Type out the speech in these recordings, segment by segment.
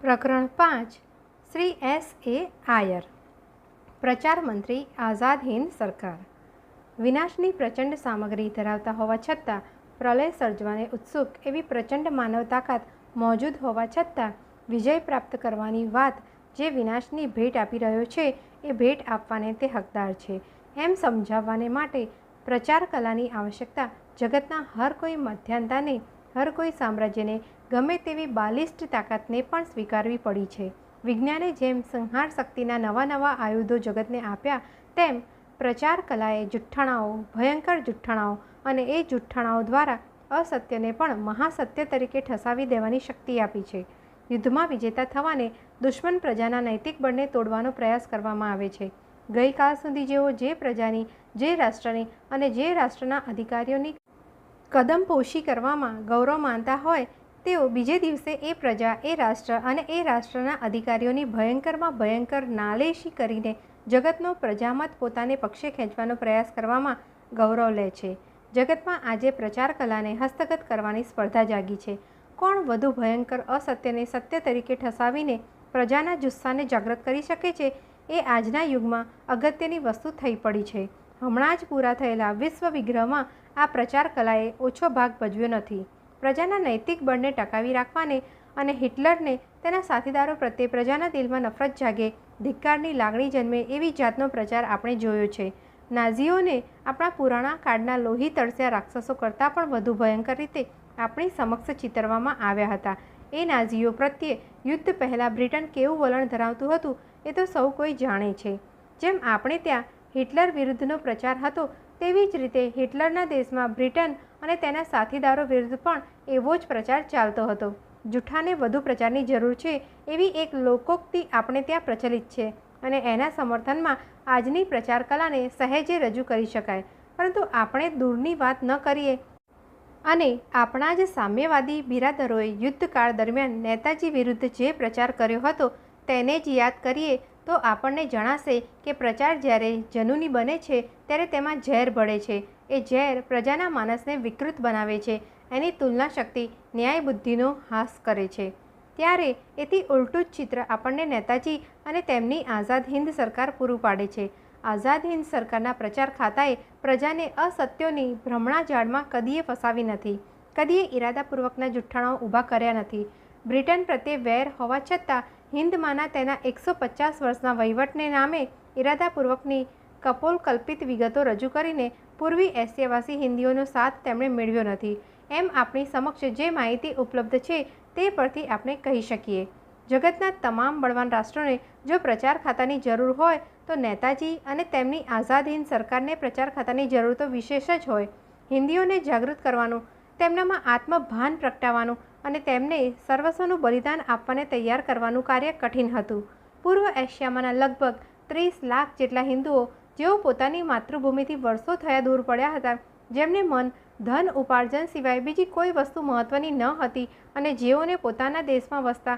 પ્રકરણ પાંચ, Shri S A Iyer, પ્રચાર મંત્રી આઝાદ હિન્દ સરકાર. વિનાશની પ્રચંડ સામગ્રી ધરાવતા હોવા છતાં, પ્રલય સર્જવાને ઉત્સુક એવી પ્રચંડ માનવ તાકાત મોજૂદ હોવા છતાં, વિજય પ્રાપ્ત કરવાની વાત જે વિનાશની ભેટ આપી રહ્યો છે, એ ભેટ આપવાને તે હકદાર છે. એમ સમજાવવાને માટે પ્રચાર કલાની આવશ્યકતા જગતના હર કોઈ મધ્યાંતાને હર કોઈ સામ્રાજ્યને ગમે તેવી બાલિસ્ટ તાકાતને પણ સ્વીકારવી પડી છે. વિજ્ઞાને જેમ સંહાર શક્તિના નવા નવા આયુધો જગતને આપ્યા, તેમ પ્રચાર કલાએ જુઠ્ઠાણાઓ, ભયંકર જુઠ્ઠાણાઓ અને એ જુઠ્ઠાણાઓ દ્વારા અસત્યને પણ મહાસત્ય તરીકે ઠસાવી દેવાની શક્તિ આપી છે. યુદ્ધમાં વિજેતા થવાને દુશ્મન પ્રજાના નૈતિક બળને તોડવાનો પ્રયાસ કરવામાં આવે છે. ગઈકાલ સુધી જેઓ જે પ્રજાની, જે રાષ્ટ્રની અને જે રાષ્ટ્રના અધિકારીઓની કદમપોશી કરવામાં ગૌરવ માનતા હોય, તેઓ બીજે દિવસે એ પ્રજા, એ રાષ્ટ્ર અને એ રાષ્ટ્રના અધિકારીઓની ભયંકરમાં ભયંકર નાલેશી કરીને જગતનો પ્રજામત પોતાને પક્ષે ખેંચવાનો પ્રયાસ કરવામાં ગૌરવ લે છે. જગતમાં આજે પ્રચાર કલાને હસ્તગત કરવાની સ્પર્ધા જાગી છે. કોણ વધુ ભયંકર અસત્યને સત્ય તરીકે ઠસાવીને પ્રજાના જુસ્સાને જાગૃત કરી શકે છે? એ આજના યુગમાં અગત્યની વસ્તુ થઈ પડી છે. હમણાં જ પૂરા થયેલા વિશ્વ વિગ્રહમાં આ પ્રચાર કલાએ ઓછો ભાગ ભજવ્યો નથી. પ્રજાના નૈતિક બળને ટકાવી રાખવાને અને હિટલરને તેના સાથીદારો પ્રત્યે પ્રજાના દિલમાં નફરત જાગે, ધિક્કારની લાગણી જન્મે એવી જાતનો પ્રચાર આપણે જોયો છે. નાઝીઓને આપણા પુરાણા કાળના લોહી તળસ્યા રાક્ષસો કરતાં પણ વધુ ભયંકર રીતે આપણી સમક્ષ ચિતરવામાં આવ્યા હતા. એ નાઝીઓ પ્રત્યે યુદ્ધ પહેલાં બ્રિટન કેવું વલણ ધરાવતું હતું એ તો સૌ કોઈ જાણે છે. જેમ આપણે ત્યાં હિટલર વિરુદ્ધનો પ્રચાર હતો. તેવી જ રીતે હિટલરના દેશમાં બ્રિટન અને તેના સાથીદારો વિરુદ્ધ પણ એવો જ પ્રચાર ચાલતો હતો. જૂઠાને વધુ પ્રચારની જરૂર છે એવી એક લોકોક્તિ આપણે ત્યાં પ્રચલિત છે અને એના સમર્થનમાં આજની પ્રચાર કલાને સહેજે રજૂ કરી શકાય. પરંતુ આપણે દૂરની વાત ન કરીએ. અને આપણા જ સામ્યવાદી બિરાદરોએ યુદ્ધકાળ દરમિયાન નેતાજી વિરુદ્ધ જે પ્રચાર કર્યો હતો તેને જ યાદ કરીએ તો આપણને જણાશે કે પ્રચાર જ્યારે જનૂની બને છે, ત્યારે તેમાં ઝેર ભળે છે. એ ઝેર પ્રજાના માનસને વિકૃત બનાવે છે. એની તુલના શક્તિ ન્યાય બુદ્ધિનો હાસ કરે છે. ત્યારે એથી ઉલટું જ ચિત્ર આપણને નેતાજી અને તેમની આઝાદ હિન્દ સરકાર પૂરું પાડે છે. આઝાદ હિન્દ સરકારના પ્રચાર ખાતાએ પ્રજાને અસત્યોની ભ્રમણા જાળમાં કદીએ ફસાવી નથી. કદીએ ઈરાદાપૂર્વકના જુઠ્ઠાણાઓ ઊભા કર્યા નથી. બ્રિટન પ્રત્યે વેર હોવા છતાં હિન્દમાંના તેના એકસો પચાસ વર્ષના વહીવટને નામે ઈરાદાપૂર્વકની કપોલ કલ્પિત વિગતો રજૂ કરીને પૂર્વી એશિયાવાસી હિન્દીઓનો સાથ તેમણે મેળવ્યો નથી. એમ આપણી સમક્ષ જે માહિતી ઉપલબ્ધ છે તે પરથી આપણે કહી શકીએ. જગતના તમામ બળવાન રાષ્ટ્રોને જો પ્રચાર ખાતાની જરૂર હોય તો નેતાજી અને તેમની આઝાદ હિંદ સરકારને પ્રચાર ખાતાની જરૂર તો વિશેષ જ હોય. હિન્દીઓને જાગૃત કરવાનું તેમનામાં આત્મભાન પ્રગટાવવાનું અને તેમને સર્વસ્વનું બલિદાન આપવાને તૈયાર કરવાનું કાર્ય કઠિન હતું. પૂર્વ એશિયામાંના લગભગ ત્રીસ લાખ જેટલા હિન્દુઓ જેઓ પોતાની માતૃભૂમિથી વર્ષો થયા દૂર પડ્યા હતા, જેમને મન, ધન, ઉપાર્જન સિવાય બીજી કોઈ વસ્તુ મહત્ત્વની ન હતી અને જેઓને પોતાના દેશમાં વસતા,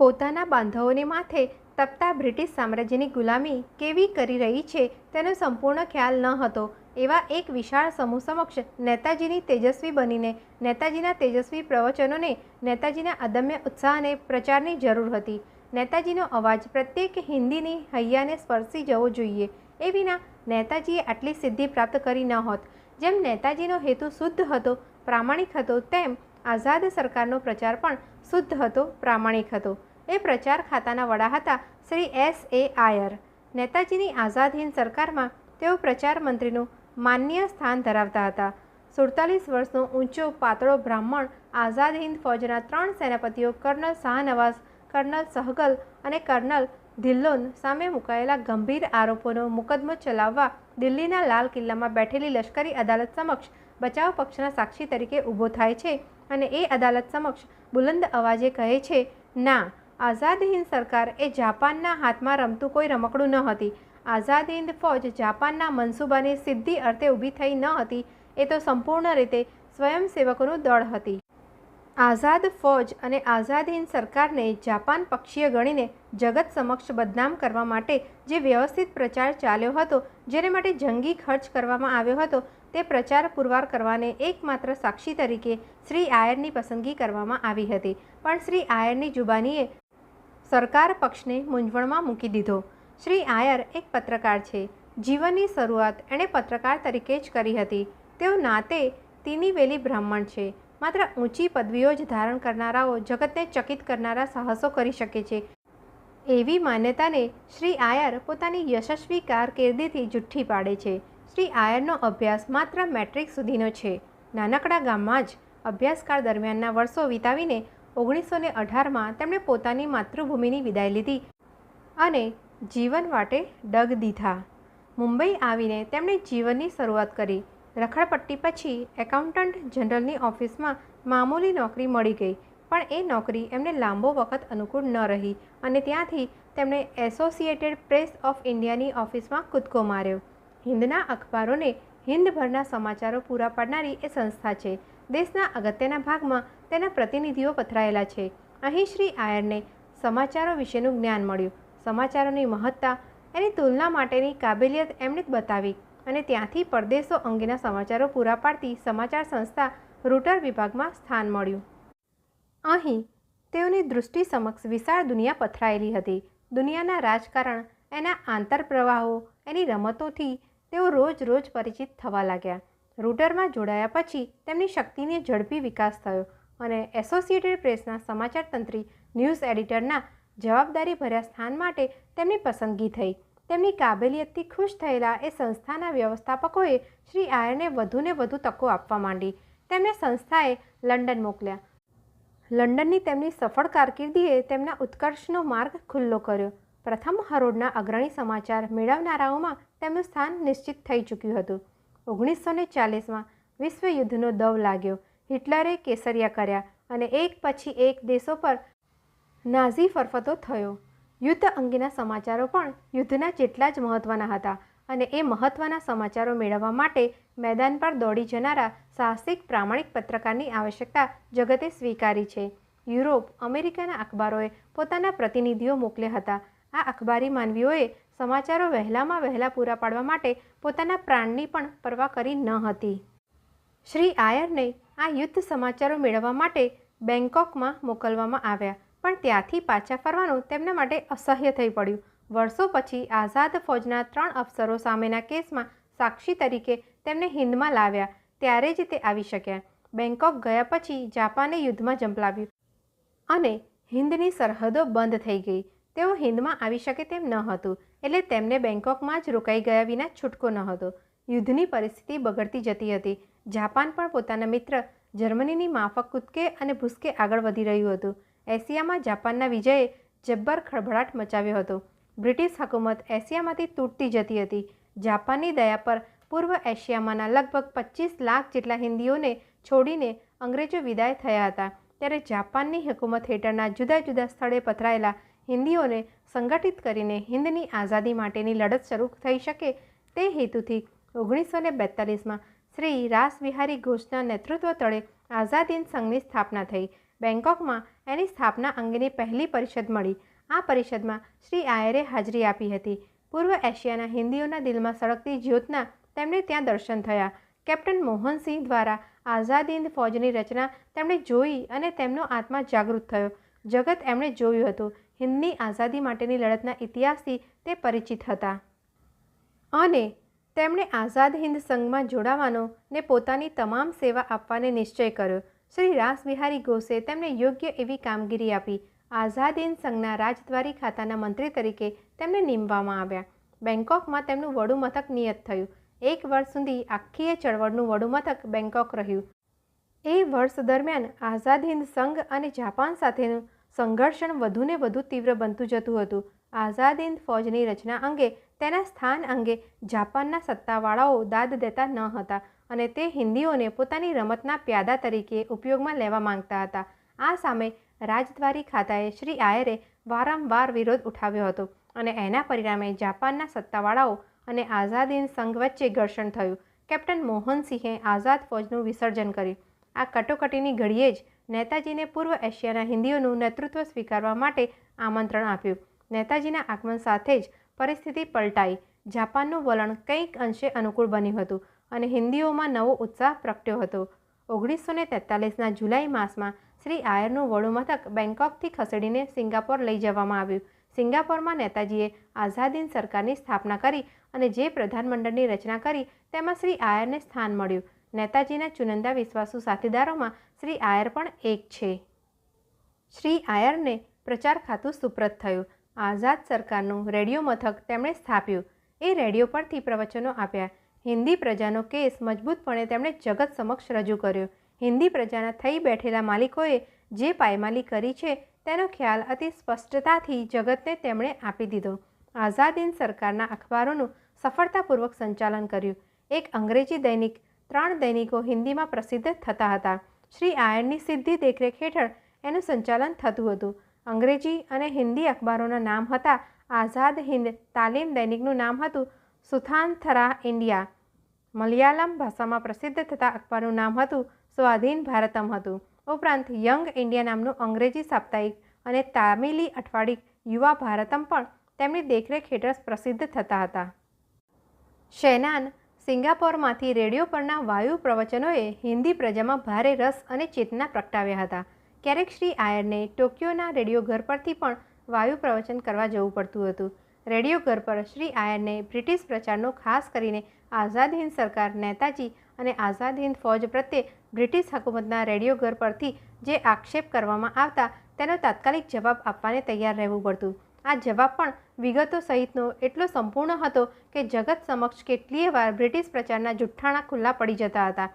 પોતાના બાંધવોને માથે તપતા બ્રિટિશ સામ્રાજ્યની ગુલામી કેવી કરી રહી છે તેનો સંપૂર્ણ ખ્યાલ ન હતો. એવા એક વિશાળ સમૂહ સમક્ષ નેતાજીની તેજસ્વી બનીને, નેતાજીના તેજસ્વી પ્રવચનોને, નેતાજીના અદમ્ય ઉત્સાહને પ્રચારની જરૂર હતી. નેતાજીનો અવાજ પ્રત્યેક હિન્દીની હૈયાને સ્પર્શી જવો જોઈએ. એ વિના નેતાજીએ આટલી સિદ્ધિ પ્રાપ્ત કરી ન હોત. જેમ નેતાજીનો હેતુ શુદ્ધ હતો, પ્રામાણિક હતો, તેમ આઝાદ સરકારનો પ્રચાર પણ શુદ્ધ હતો, પ્રામાણિક હતો. એ પ્રચાર ખાતાના વડા હતા શ્રી એસ એ આયર. નેતાજીની આઝાદ હિંદ સરકારમાં તેઓ પ્રચાર મંત્રીનું માન્ય સ્થાન ધરાવતા હતા. સુડતાલીસ વર્ષનો ઊંચો પાતળો બ્રાહ્મણ આઝાદ હિન્દ ફૌજના ત્રણ સેનાપતિઓ કર્નલ શાહનવાઝ, કર્નલ સહગલ અને કર્નલ ધિલ્લોન સામે મુકાયેલા ગંભીર આરોપોનો મુકદ્દમો ચલાવવા દિલ્હીના લાલ કિલ્લામાં બેઠેલી લશ્કરી અદાલત સમક્ષ બચાવ પક્ષના સાક્ષી તરીકે ઊભો થાય છે અને એ અદાલત સમક્ષ બુલંદ અવાજે કહે છે, ના, આઝાદ હિન્દ સરકાર એ જાપાનના હાથમાં રમતું કોઈ રમકડું ન હતી. આઝાદ હિંદ ફૌજ જાપાનના મનસૂબાની સિદ્ધિ અર્થે ઊભી થઈ ન હતી, એ તો સંપૂર્ણ રીતે સ્વયંસેવકોનું દળ હતી. આઝાદ ફૌજ અને આઝાદ હિંદ સરકારને જાપાન પક્ષીય ગણીને જગત સમક્ષ બદનામ કરવા માટે જે વ્યવસ્થિત પ્રચાર ચાલ્યો હતો, જેને માટે જંગી ખર્ચ કરવામાં આવ્યો હતો, તે પ્રચાર પુરવાર કરવાને એકમાત્ર સાક્ષી તરીકે શ્રી આયરની પસંદગી કરવામાં આવી હતી. પણ શ્રી આયરની જુબાનીએ સરકાર પક્ષને મૂંઝવણમાં મૂકી દીધો. શ્રી આયર એક પત્રકાર છે. જીવનની શરૂઆત એણે પત્રકાર તરીકે જ કરી હતી. તેઓ નાતે તીની વેલી બ્રાહ્મણ છે. માત્ર ઊંચી પદવીઓ જ ધારણ કરનારાઓ જગતને ચકિત કરનારા સાહસો કરી શકે છે. એવી માન્યતાને શ્રી આયર પોતાની યશસ્વી કારકિર્દીથી જુઠ્ઠી પાડે છે. શ્રી આયરનો અભ્યાસ માત્ર મેટ્રિક સુધીનો છે. નાનકડા ગામમાં જ અભ્યાસકાળ દરમિયાનના વર્ષો વિતાવીને ઓગણીસો ને અઢારમાં તેમણે પોતાની માતૃભૂમિની વિદાય લીધી અને જીવન માટે ડગ દીધા. મુંબઈ આવીને તેમણે જીવનની શરૂઆત કરી. રખડપટ્ટી પછી એકાઉન્ટન્ટ જનરલની ઓફિસમાં મામૂલી નોકરી મળી ગઈ, પણ એ નોકરી એમને લાંબો વખત અનુકૂળ ન રહી અને ત્યાંથી તેમણે એસોસિએટેડ પ્રેસ ઓફ ઇન્ડિયાની ઓફિસમાં કૂદકો માર્યો. હિન્દના અખબારોને હિન્દભરના સમાચારો પૂરા પાડનારી એ સંસ્થા છે. દેશના અગત્યના ભાગમાં તેના પ્રતિનિધિઓ પથરાયેલા છે. અહીં શ્રી આયરને સમાચારો વિશેનું જ્ઞાન મળ્યું. સમાચારોની મહત્તા એની તુલના માટેની કાબેલિયત એમણે જ બતાવી અને ત્યાંથી પરદેશો અંગેના સમાચારો પૂરા પાડતી સમાચાર સંસ્થા રૂટર વિભાગમાં સ્થાન મળ્યું. અહીં તેઓની દૃષ્ટિ સમક્ષ વિશાળ દુનિયા પથરાયેલી હતી. દુનિયાના રાજકારણ, એના આંતરપ્રવાહો, એની રમતોથી તેઓ રોજ રોજ પરિચિત થવા લાગ્યા. રૂટરમાં જોડાયા પછી તેમની શક્તિને ઝડપી વિકાસ થયો અને એસોસિએટેડ પ્રેસના સમાચાર તંત્રી, ન્યૂઝ એડિટરના જવાબદારી ભર્યા સ્થાન માટે તેમની પસંદગી થઈ. તેમની કાબેલિયતથી ખુશ થયેલા એ સંસ્થાના વ્યવસ્થાપકોએ શ્રી આયરને વધુને વધુ તકો આપવા માંડી. તેમને સંસ્થાએ લંડન મોકલ્યા. લંડનની તેમની સફળ કારકિર્દીએ તેમના ઉત્કર્ષનો માર્ગ ખુલ્લો કર્યો. પ્રથમ હરોળના અગ્રણી સમાચાર મેળવનારાઓમાં તેમનું સ્થાન નિશ્ચિત થઈ ચૂક્યું હતું. ઓગણીસો ને ચાલીસમાં વિશ્વયુદ્ધનો દવ લાગ્યો. હિટલરે કેસરિયા કર્યા અને એક પછી એક દેશો પર નાઝી ફરફતો થયો. યુદ્ધ અંગેના સમાચારો પણ યુદ્ધના જેટલા જ મહત્ત્વના હતા અને એ મહત્ત્વના સમાચારો મેળવવા માટે મેદાન પર દોડી જનારા સાહસિક પ્રામાણિક પત્રકારની આવશ્યકતા જગતે સ્વીકારી છે. યુરોપ, અમેરિકાના અખબારોએ પોતાના પ્રતિનિધિઓ મોકલ્યા હતા. આ અખબારી માનવીઓએ સમાચારો વહેલામાં વહેલા પૂરા પાડવા માટે પોતાના પ્રાણની પણ પરવા કરી ન હતી. શ્રી આયરને આ યુદ્ધ સમાચારો મેળવવા માટે બેંકોકમાં મોકલવામાં આવ્યા. પણ ત્યાંથી પાછા ફરવાનું તેમના માટે અસહ્ય થઈ પડ્યું. વર્ષો પછી આઝાદ ફૌજના ત્રણ અફસરો સામેના કેસમાં સાક્ષી તરીકે તેમને હિન્દમાં લાવ્યા. ત્યારે જ તે આવી શક્યા. બેંકોક ગયા પછી જાપાને યુદ્ધમાં ઝંપલાવ્યું. અને હિન્દની સરહદો બંધ થઈ ગઈ. તેઓ હિન્દમાં આવી શકે તેમ ન હતું. એટલે તેમને બેંકોકમાં જ રોકાઈ ગયા વિના છૂટકો ન હતો. યુદ્ધની પરિસ્થિતિ બગડતી જતી હતી. જાપાન પણ પોતાના મિત્ર જર્મનીની માફક કૂદકે અને ભૂસકે આગળ વધી રહ્યું હતું. એશિયામાં જાપાનના વિજયે જબ્બર ખળભળાટ મચાવ્યો હતો. બ્રિટિશ હકુમત એશિયામાંથી તૂટતી જતી હતી. જાપાનની દયા પર પૂર્વ એશિયામાંના લગભગ પચીસ લાખ જેટલા હિન્દીઓને છોડીને અંગ્રેજો વિદાય થયા હતા. ત્યારે જાપાનની હુકુમત હેઠળના જુદા જુદા સ્થળે પથરાયેલા હિન્દીઓને સંગઠિત કરીને હિન્દની આઝાદી માટેની લડત શરૂ થઈ શકે તે હેતુથી ઓગણીસો ને બેતાલીસમાં શ્રી રાસ વિહારી ઘોષના નેતૃત્વ તળે આઝાદ હિંદ સંઘની સ્થાપના થઈ. બેંકોકમાં એની સ્થાપના અંગેની પહેલી પરિષદ મળી. આ પરિષદમાં શ્રી આયરે હાજરી આપી હતી. પૂર્વ એશિયાના હિન્દીઓના દિલમાં સળગતી જ્યોતના તેમને ત્યાં દર્શન થયા. કેપ્ટન મોહનસિંહ દ્વારા આઝાદ હિંદ ફૌજની રચના તેમણે જોઈ અને તેમનો આત્મા જાગૃત થયો. જગત એમણે જોયું હતું. હિન્દની આઝાદી માટેની લડતના ઇતિહાસથી તે પરિચિત હતા. અને તેમણે આઝાદ હિંદ સંઘમાં જોડાવાનો ને પોતાની તમામ સેવા આપવાને નિશ્ચય કર્યો. શ્રી રાસબિહારી ઘોષે તેમને યોગ્ય એવી કામગીરી આપી. આઝાદ સંઘના રાજદ્વારી ખાતાના મંત્રી તરીકે તેમને નીમવામાં આવ્યા. બેંકોકમાં તેમનું વડુમથક નિયત થયું. એક વર્ષ સુધી આખીય ચળવળનું વડુમથક બેંકોક રહ્યું. એ વર્ષ દરમિયાન આઝાદ હિંદ સંઘ અને જાપાન સાથેનું સંઘર્ષણ વધુને વધુ તીવ્ર બનતું જતું હતું. આઝાદ હિંદ ફૌજની રચના અંગે તેના સ્થાન અંગે જાપાનના સત્તાવાળાઓ દાદ દેતા ન હતા. અને તે હિન્દીઓને પોતાની રમતના પ્યાદા તરીકે ઉપયોગમાં લેવા માંગતા હતા. આ સામે રાજદ્વારી ખાતાએ શ્રી આયરે વારંવાર વિરોધ ઉઠાવ્યો હતો અને એના પરિણામે જાપાનના સત્તાવાળાઓ અને આઝાદ હિંદ સંઘ વચ્ચે ઘર્ષણ થયું. કેપ્ટન મોહનસિંહે આઝાદ ફૌજનું વિસર્જન કર્યું. આ કટોકટીની ઘડીએ જ નેતાજીને પૂર્વ એશિયાના હિન્દીઓનું નેતૃત્વ સ્વીકારવા માટે આમંત્રણ આપ્યું. નેતાજીના આગમન સાથે જ પરિસ્થિતિ પલટાઈ. જાપાનનું વલણ કંઈક અંશે અનુકૂળ બન્યું હતું. અને હિન્દીઓમાં નવો ઉત્સાહ પ્રગટ્યો હતો. ઓગણીસો ને તેતાલીસના જુલાઈ માસમાં શ્રી આયરનું વડુ મથક બેંકોકથી ખસેડીને સિંગાપોર લઈ જવામાં આવ્યું. સિંગાપોરમાં નેતાજીએ આઝાદીન સરકારની સ્થાપના કરી અને જે પ્રધાનમંડળની રચના કરી તેમાં શ્રી આયરને સ્થાન મળ્યું. નેતાજીના ચુનંદા વિશ્વાસુ સાથીદારોમાં શ્રી આયર પણ એક છે. શ્રી આયરને પ્રચાર ખાતું સુપ્રત થયું. આઝાદ સરકારનું રેડિયો મથક તેમણે સ્થાપ્યું. એ રેડિયો પરથી પ્રવચનો આપ્યા. હિન્દી પ્રજાનો કેસ મજબૂતપણે તેમણે જગત સમક્ષ રજૂ કર્યો. હિન્દી પ્રજાના થઈ બેઠેલા માલિકોએ જે પાયમાલી કરી છે તેનો ખ્યાલ અતિ સ્પષ્ટતાથી જગતને તેમણે આપી દીધો. આઝાદ હિંદ સરકારના અખબારોનું સફળતાપૂર્વક સંચાલન કર્યું. એક અંગ્રેજી દૈનિક, ત્રણ દૈનિકો હિન્દીમાં પ્રસિદ્ધ થતા હતા. શ્રી આયરની સીધી દેખરેખ હેઠળ એનું સંચાલન થતું હતું. અંગ્રેજી અને હિન્દી અખબારોના નામ હતા આઝાદ હિન્દ તાલીમ દૈનિકનું નામ હતું સુથાનથરા ઇન્ડિયા. મલયાલમ ભાષામાં પ્રસિદ્ધ થતા અખબારનું નામ હતું સ્વાધીન ભારતમ હતું. ઉપરાંત યંગ ઇન્ડિયા નામનું અંગ્રેજી સાપ્તાહિક અને તામિલી અઠવાડિક યુવા ભારતમ પણ તેમની દેખરેખ હેઠળ પ્રસિદ્ધ થતા હતા. શેનાન સિંગાપોરમાંથી રેડિયો પરના વાયુ પ્રવચનોએ હિન્દી પ્રજામાં ભારે રસ અને ચેતના પ્રગટાવ્યા હતા. ક્યારેક શ્રી આયરને ટોક્યોના રેડિયો ઘર પરથી પણ વાયુ પ્રવચન કરવા જવું પડતું હતું. રેડિયો ઘર પર શ્રી આયરને બ્રિટિશ પ્રચારનો ખાસ કરીને આઝાદ હિન્દ સરકાર નેતાજી અને આઝાદ હિન્દ ફૌજ પ્રત્યે બ્રિટિશ હકુમતના રેડિયો ઘર પરથી જે આક્ષેપ કરવામાં આવતા તેનો તાત્કાલિક જવાબ આપવાને તૈયાર રહેવું પડતું. આ જવાબ પણ વિગતો સહિતનો એટલો સંપૂર્ણ હતો કે જગત સમક્ષ કેટલીય વાર બ્રિટિશ પ્રચારના જુઠ્ઠાણા ખુલ્લા પડી જતા હતા.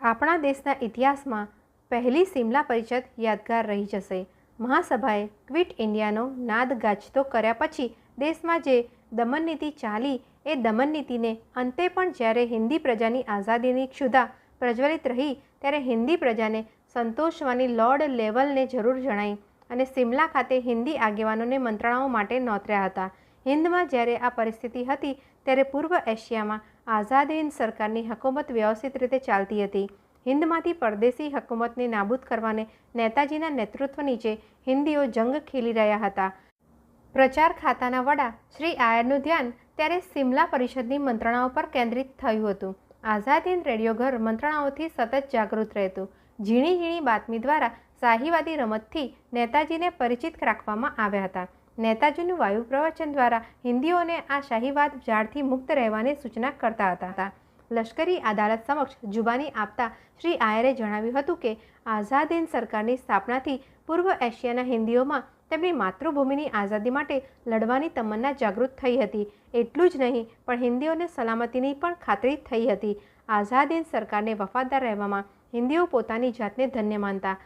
આપણા દેશના ઇતિહાસમાં પહેલી સિમલા પરિષદ યાદગાર રહી જશે. મહાસભાએ ક્વિટ ઇન્ડિયાનો નાદ ગાજતો કર્યા પછી દેશમાં જે દમન નીતિ ચાલી એ દમનનીતિને અંતે પણ જ્યારે હિન્દી પ્રજાની આઝાદીની ક્ષુધા પ્રજ્વલિત રહી ત્યારે હિન્દી પ્રજાને સંતોષવાની લોર્ડ લેવલને જરૂર જણાઈ અને સિમલા ખાતે હિન્દી આગેવાનોને મંત્રણાઓ માટે નોતર્યા હતા. હિન્દમાં જ્યારે આ પરિસ્થિતિ હતી ત્યારે પૂર્વ એશિયામાં આઝાદ હિન્દ સરકારની હકુમત વ્યવસ્થિત રીતે ચાલતી હતી. હિન્દમાંથી પરદેશી હકુમતને નાબૂદ કરવાને નેતાજીના નેતૃત્વ નીચે હિન્દીઓ જંગ ખીલી રહ્યા હતા. પ્રચાર ખાતાના વડા શ્રી આયરનું ધ્યાન ત્યારે સિમલા પરિષદની મંત્રણાઓ પર કેન્દ્રિત થયું હતું. આઝાદ હિંદ રેડિયો ઘર મંત્રણાઓથી સતત જાગૃત રહેતું. ઝીણી ઝીણી બાતમી દ્વારા શાહીવાદી રમતથી નેતાજીને પરિચિત રાખવામાં આવ્યા હતા. નેતાજીનું વાયુ પ્રવચન દ્વારા હિન્દીઓને આ શાહીવાદ ઝાડથી મુક્ત રહેવાની સૂચના કરતા હતા. લશ્કરી અદાલત સમક્ષ જુબાની આપતા શ્રી આયરે જણાવ્યું હતું કે આઝાદ હિન્દ સરકારની સ્થાપનાથી પૂર્વ એશિયાના હિન્દીઓમાં તેમની માતૃભૂમિની આઝાદી માટે લડવાની તમન્ના જાગૃત થઈ હતી. એટલું જ નહીં, પણ હિન્દીઓને સલામતીની પણ ખાતરી થઈ હતી. આઝાદ હિન્દ સરકારને વફાદાર રહેવામાં હિન્દીઓ પોતાની જાતને ધન્ય માનતા.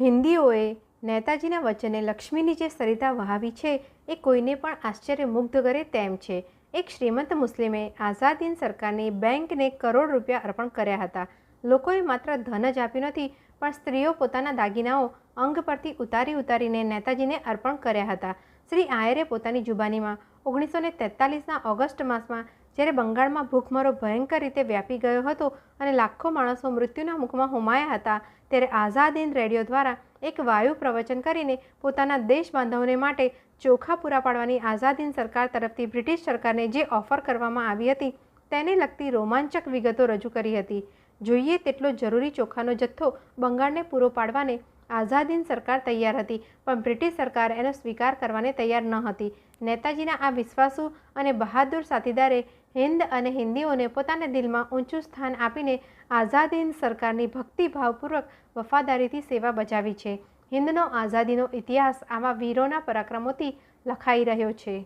હિન્દીઓએ નેતાજીના વચને લક્ષ્મીની જે સરિતા વહાવી છે, એ કોઈને પણ આશ્ચર્ય મુગ્ધ કરે તેમ છે. એક શ્રીમંત મુસ્લિમે આઝાદીન સરકારની બેંકને કરોડ રૂપિયા અર્પણ કર્યા હતા. લોકોએ માત્ર ધન જ આપ્યું નથી, પણ સ્ત્રીઓ પોતાના દાગીનાઓ અંગ પરથી ઉતારી ઉતારીને નેતાજીને અર્પણ કર્યા હતા. શ્રી આયરે પોતાની જુબાનીમાં ઓગણીસો ને તેતાલીસના ઓગસ્ટ માસમાં જ્યારે બંગાળમાં ભૂખમરો ભયંકર રીતે વ્યાપી ગયો હતો અને લાખો માણસો મૃત્યુના મુખમાં હોમાયા હતા, ત્યારે આઝાદ હિન્દ રેડિયો દ્વારા એક વાયુ પ્રવચન કરીને પોતાના દેશ બાંધવને માટે ચોખા પૂરા પાડવાની આઝાદીન સરકાર તરફથી બ્રિટિશ સરકારને જે ઓફર કરવામાં આવી હતી, તેને લગતી રોમાંચક વિગતો રજૂ કરી હતી. જોઈએ તેટલો જરૂરી ચોખાનો જથ્થો બંગાળને પૂરો પાડવાને આઝાદીન સરકાર તૈયાર હતી, પણ બ્રિટિશ સરકાર એનો સ્વીકાર કરવાને તૈયાર ન હતી. નેતાજીના આ વિશ્વાસુ અને બહાદુર સાથીદારે હિન્દ અને હિન્દીઓને પોતાના દિલમાં ઊંચું સ્થાન આપીને આઝાદીન સરકારની ભક્તિભાવપૂર્વક વફાદારીથી સેવા બજાવી છે. હિન્દનો આઝાદીનો ઇતિહાસ આવા વીરોના પરાક્રમોથી લખાઈ રહ્યો છે.